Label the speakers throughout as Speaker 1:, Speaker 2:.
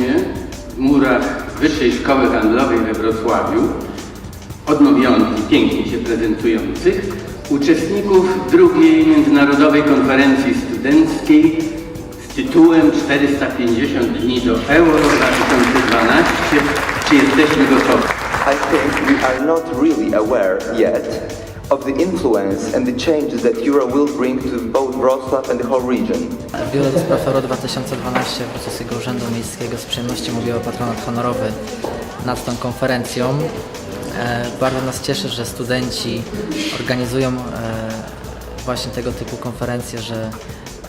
Speaker 1: Serdecznie w murach Wyższej Szkoły Handlowej we Wrocławiu, odnowionych i pięknie się prezentujących, uczestników drugiej Międzynarodowej Konferencji Studenckiej z tytułem 450 dni do Euro 2012. Czy jesteśmy gotowi?
Speaker 2: I think we are not really aware yet of the influence and the changes that Euro will bring to both Wrocław and the whole region.
Speaker 3: Biuro do Spraw Euro 2012 Wrocławskiego Urzędu Miejskiego z przyjemnością objęło patronat honorowy nad tą konferencją. E, Bardzo nas cieszy, że studenci organizują e, właśnie tego typu konferencje, że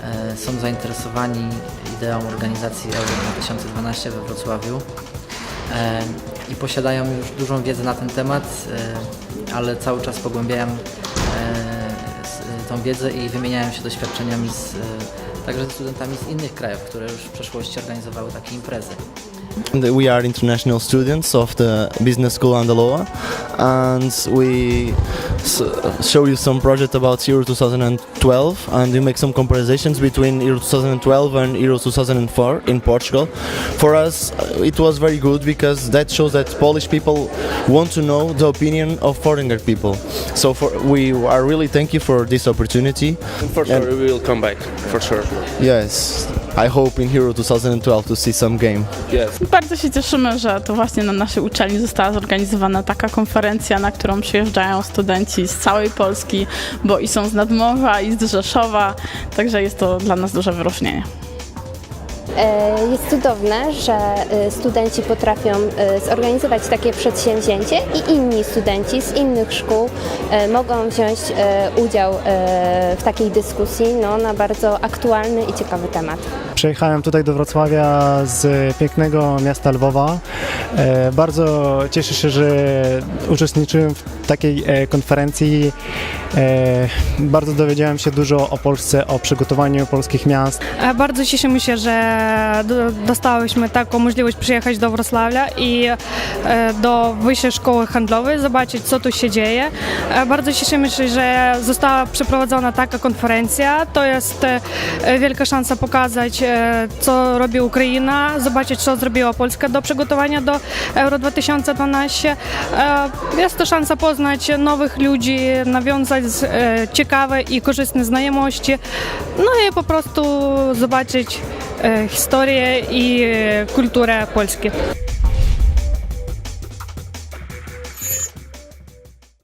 Speaker 3: e, są zainteresowani ideą organizacji Euro 2012 we Wrocławiu i posiadają już dużą wiedzę na ten temat, ale cały czas pogłębiają s- tą wiedzę i wymieniają się doświadczeniami z, e, także ze studentami z innych krajów, które już w przeszłości organizowały takie imprezy.
Speaker 4: We are international students of the Business School Andaloa, and we s- show you some project about Euro 2012, and we make some comparisons between Euro 2012 and Euro 2004 in Portugal. For us, uh, it was very good because that shows that Polish people want to know the opinion of foreigner people. So for, we are really thank you for this opportunity.
Speaker 5: For sure,
Speaker 4: And-
Speaker 5: we will come back. For sure.
Speaker 4: Yes, I hope in Euro 2012 to see some game.
Speaker 5: Yes.
Speaker 6: Bardzo się cieszymy, że to właśnie na naszej uczelni została zorganizowana taka konferencja, na którą przyjeżdżają studenci z całej Polski, bo i są z Nadmorza, i z Rzeszowa, także jest to dla nas duże wyróżnienie.
Speaker 7: E, Jest cudowne, że e, studenci potrafią e, zorganizować takie przedsięwzięcie i inni studenci z innych szkół mogą wziąć e, udział e, w takiej dyskusji no, na bardzo aktualny i ciekawy temat.
Speaker 8: Przyjechałem tutaj do Wrocławia z pięknego miasta Lwowa. E, Bardzo cieszę się, że uczestniczyłem w takiej e, konferencji. E, Bardzo dowiedziałem się dużo o Polsce, o przygotowaniu polskich miast.
Speaker 9: E, Bardzo cieszymy się, że do- dostałyśmy taką możliwość przyjechać do Wrocławia i do Wyższej Szkoły Handlowej, zobaczyć co tu się dzieje. Bardzo cieszymy się, że została przeprowadzona taka konferencja. To jest wielka szansa pokazać, co robi Ukraina, zobaczyć, co zrobiła Polska do przygotowania do Euro 2012. E, Jest to szansa poznać nawiązać e, ciekawe i korzystne znajomości, no i po prostu zobaczyć e, historię i e, kulturę Polski.